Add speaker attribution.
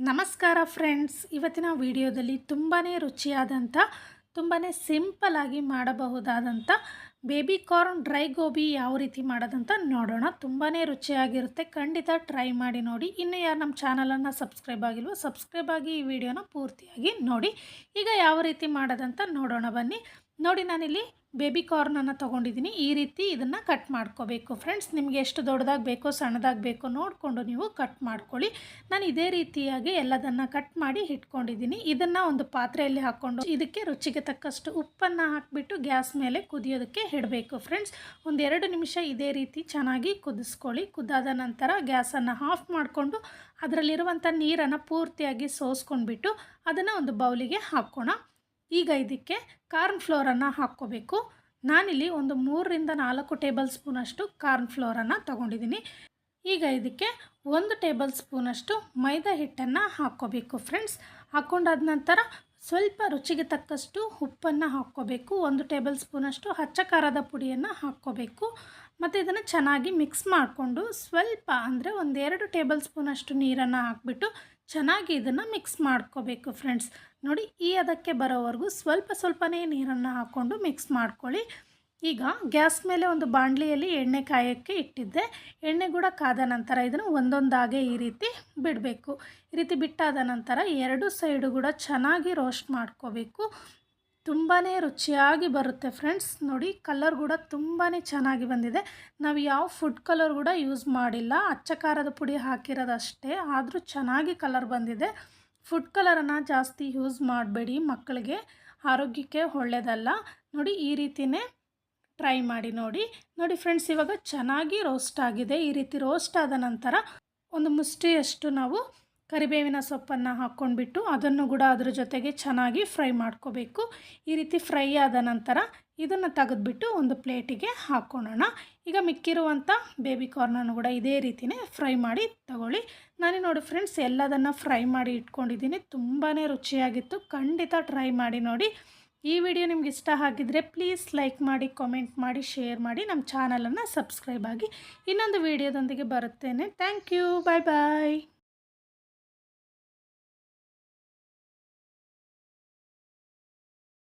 Speaker 1: ನಮಸ್ಕಾರ ಫ್ರೆಂಡ್ಸ್. ಇವತ್ತಿನ ವಿಡಿಯೋದಲ್ಲಿ ತುಂಬಾ ರುಚಿಯಾದಂಥ ತುಂಬಾ ಆಗಿ ಮಾಡಬಹುದಾದಂಥ ಬೇಬಿ ಕಾರ್ನ್ ಡ್ರೈ ಗೋಬಿ ಯಾವ ರೀತಿ ಮಾಡೋದಂತ ನೋಡೋಣ. ತುಂಬಾ ರುಚಿಯಾಗಿರುತ್ತೆ. ಖಂಡಿತ ಟ್ರೈ ಮಾಡಿ ನೋಡಿ. ಇನ್ನು ಯಾರು ನಮ್ಮ ಚಾನಲನ್ನು ಸಬ್ಸ್ಕ್ರೈಬ್ ಆಗಿಲ್ವೋ, ಸಬ್ಸ್ಕ್ರೈಬ್ ಆಗಿ ಈ ವಿಡಿಯೋನ ಪೂರ್ತಿಯಾಗಿ ನೋಡಿ. ಈಗ ಯಾವ ರೀತಿ ಮಾಡೋದಂತ ನೋಡೋಣ ಬನ್ನಿ. ನೋಡಿ, ನಾನಿಲ್ಲಿ ಬೇಬಿ ಕಾರ್ನನ್ನು ತೊಗೊಂಡಿದ್ದೀನಿ. ಈ ರೀತಿ ಇದನ್ನು ಕಟ್ ಮಾಡ್ಕೋಬೇಕು. ಫ್ರೆಂಡ್ಸ್, ನಿಮಗೆ ಎಷ್ಟು ದೊಡ್ಡದಾಗಿ ಬೇಕೋ ಸಣ್ಣದಾಗಿ ಬೇಕೋ ನೋಡಿಕೊಂಡು ನೀವು ಕಟ್ ಮಾಡ್ಕೊಳ್ಳಿ. ನಾನು ಇದೇ ರೀತಿಯಾಗಿ ಎಲ್ಲದನ್ನು ಕಟ್ ಮಾಡಿ ಇಟ್ಕೊಂಡಿದ್ದೀನಿ. ಇದನ್ನು ಒಂದು ಪಾತ್ರೆಯಲ್ಲಿ ಹಾಕ್ಕೊಂಡು ಇದಕ್ಕೆ ರುಚಿಗೆ ತಕ್ಕಷ್ಟು ಉಪ್ಪನ್ನು ಹಾಕಿಬಿಟ್ಟು ಗ್ಯಾಸ್ ಮೇಲೆ ಕುದಿಯೋದಕ್ಕೆ ಇಡಬೇಕು ಫ್ರೆಂಡ್ಸ್. ಒಂದೆರಡು ನಿಮಿಷ ಇದೇ ರೀತಿ ಚೆನ್ನಾಗಿ ಕುದಿಸ್ಕೊಳ್ಳಿ. ಕುದ್ದಾದ ನಂತರ ಗ್ಯಾಸನ್ನು ಆಫ್ ಮಾಡಿಕೊಂಡು ಅದರಲ್ಲಿರುವಂಥ ನೀರನ್ನು ಪೂರ್ತಿಯಾಗಿ ಸೋಸ್ಕೊಂಡ್ಬಿಟ್ಟು ಅದನ್ನು ಒಂದು ಬೌಲಿಗೆ ಹಾಕ್ಕೋಣ ಈಗ ಇದಕ್ಕೆ ಕಾರ್ನ್ ಫ್ಲೋರನ್ನು ಹಾಕ್ಕೋಬೇಕು. ನಾನಿಲ್ಲಿ ಒಂದು ಮೂರರಿಂದ ನಾಲ್ಕು ಟೇಬಲ್ ಸ್ಪೂನಷ್ಟು ಕಾರ್ನ್ ಫ್ಲೋರನ್ನು ತಗೊಂಡಿದ್ದೀನಿ. ಈಗ ಇದಕ್ಕೆ ಒಂದು ಟೇಬಲ್ ಸ್ಪೂನಷ್ಟು ಮೈದಾ ಹಿಟ್ಟನ್ನು ಹಾಕ್ಕೋಬೇಕು ಫ್ರೆಂಡ್ಸ್. ಹಾಕ್ಕೊಂಡಾದ ನಂತರ ಸ್ವಲ್ಪ ರುಚಿಗೆ ತಕ್ಕಷ್ಟು ಉಪ್ಪನ್ನು ಹಾಕ್ಕೋಬೇಕು. ಒಂದು ಟೇಬಲ್ ಸ್ಪೂನಷ್ಟು ಹಚ್ಚ ಖಾರದ ಪುಡಿಯನ್ನು ಹಾಕ್ಕೋಬೇಕು. ಮತ್ತು ಇದನ್ನು ಚೆನ್ನಾಗಿ ಮಿಕ್ಸ್ ಮಾಡಿಕೊಂಡು ಸ್ವಲ್ಪ ಅಂದರೆ ಒಂದೆರಡು ಟೇಬಲ್ ಸ್ಪೂನಷ್ಟು ನೀರನ್ನು ಹಾಕ್ಬಿಟ್ಟು ಚೆನ್ನಾಗಿ ಇದನ್ನು ಮಿಕ್ಸ್ ಮಾಡ್ಕೋಬೇಕು ಫ್ರೆಂಡ್ಸ್ ನೋಡಿ ಈ ಅದಕ್ಕೆ ಬರೋವರೆಗೂ ಸ್ವಲ್ಪ ಸ್ವಲ್ಪನೇ ನೀರನ್ನು ಹಾಕ್ಕೊಂಡು ಮಿಕ್ಸ್ ಮಾಡ್ಕೊಳ್ಳಿ. ಈಗ ಗ್ಯಾಸ್ ಮೇಲೆ ಒಂದು ಬಾಣಲಿಯಲ್ಲಿ ಎಣ್ಣೆ ಕಾಯೋಕ್ಕೆ ಇಟ್ಟಿದ್ದೆ. ಎಣ್ಣೆ ಕೂಡ ಕಾದ ನಂತರ ಇದನ್ನು ಒಂದೊಂದಾಗೆ ಈ ರೀತಿ ಬಿಡಬೇಕು. ಈ ರೀತಿ ಬಿಟ್ಟಾದ ನಂತರ ಎರಡು ಸೈಡು ಕೂಡ ಚೆನ್ನಾಗಿ ರೋಸ್ಟ್ ಮಾಡ್ಕೋಬೇಕು. ತುಂಬಾ ರುಚಿಯಾಗಿ ಬರುತ್ತೆ ಫ್ರೆಂಡ್ಸ್. ನೋಡಿ, ಕಲರ್ ಕೂಡ ತುಂಬಾ ಚೆನ್ನಾಗಿ ಬಂದಿದೆ. ನಾವು ಯಾವ ಫುಡ್ ಕಲರ್ ಕೂಡ ಯೂಸ್ ಮಾಡಿಲ್ಲ. ಅಚ್ಚ ಖಾರದ ಪುಡಿ ಹಾಕಿರೋದಷ್ಟೇ, ಆದರೂ ಚೆನ್ನಾಗಿ ಕಲರ್ ಬಂದಿದೆ. ಫುಡ್ ಕಲರನ್ನು ಜಾಸ್ತಿ ಯೂಸ್ ಮಾಡಬೇಡಿ. ಮಕ್ಕಳಿಗೆ ಆರೋಗ್ಯಕ್ಕೆ ಒಳ್ಳೆಯದಲ್ಲ. ನೋಡಿ, ಈ ರೀತಿಯೇ ಟ್ರೈ ಮಾಡಿ ನೋಡಿ. ನೋಡಿ ಫ್ರೆಂಡ್ಸ್ ಇವಾಗ ಚೆನ್ನಾಗಿ ರೋಸ್ಟ್ ಆಗಿದೆ. ಈ ರೀತಿ ರೋಸ್ಟ್ ಆದ ನಂತರ ಒಂದು ಮುಷ್ಟಿಯಷ್ಟು ನಾವು ಕರಿಬೇವಿನ ಸೊಪ್ಪನ್ನು ಹಾಕ್ಕೊಂಡ್ಬಿಟ್ಟು ಅದನ್ನು ಕೂಡ ಅದ್ರ ಜೊತೆಗೆ ಚೆನ್ನಾಗಿ ಫ್ರೈ ಮಾಡ್ಕೋಬೇಕು. ಈ ರೀತಿ ಫ್ರೈ ಆದ ನಂತರ ಇದನ್ನು ತೆಗೆದುಬಿಟ್ಟು ಒಂದು ಪ್ಲೇಟಿಗೆ ಹಾಕ್ಕೊಳ್ಳೋಣ ಈಗ ಮಿಕ್ಕಿರುವಂಥ ಬೇಬಿ ಕಾರ್ನನ್ನು ಕೂಡ ಇದೇ ರೀತಿಯೇ ಫ್ರೈ ಮಾಡಿ ತಗೊಳ್ಳಿ. ನಾನು ನೋಡಿ ಫ್ರೆಂಡ್ಸ್ ಎಲ್ಲದನ್ನು ಫ್ರೈ ಮಾಡಿ ಇಟ್ಕೊಂಡಿದ್ದೀನಿ. ತುಂಬಾ ರುಚಿಯಾಗಿತ್ತು. ಖಂಡಿತ ಟ್ರೈ ಮಾಡಿ ನೋಡಿ. ಈ ವಿಡಿಯೋ ನಿಮ್ಗೆ ಇಷ್ಟ ಆಗಿದ್ರೆ ಪ್ಲೀಸ್ ಲೈಕ್ ಮಾಡಿ ಕಾಮೆಂಟ್ ಮಾಡಿ ಶೇರ್ ಮಾಡಿ ನಮ್ಮ ಚಾನಲನ್ನು ಸಬ್ಸ್ಕ್ರೈಬ್ ಆಗಿ ಇನ್ನೊಂದು ವಿಡಿಯೋದೊಂದಿಗೆ ಬರುತ್ತೇನೆ. Thank you bye bye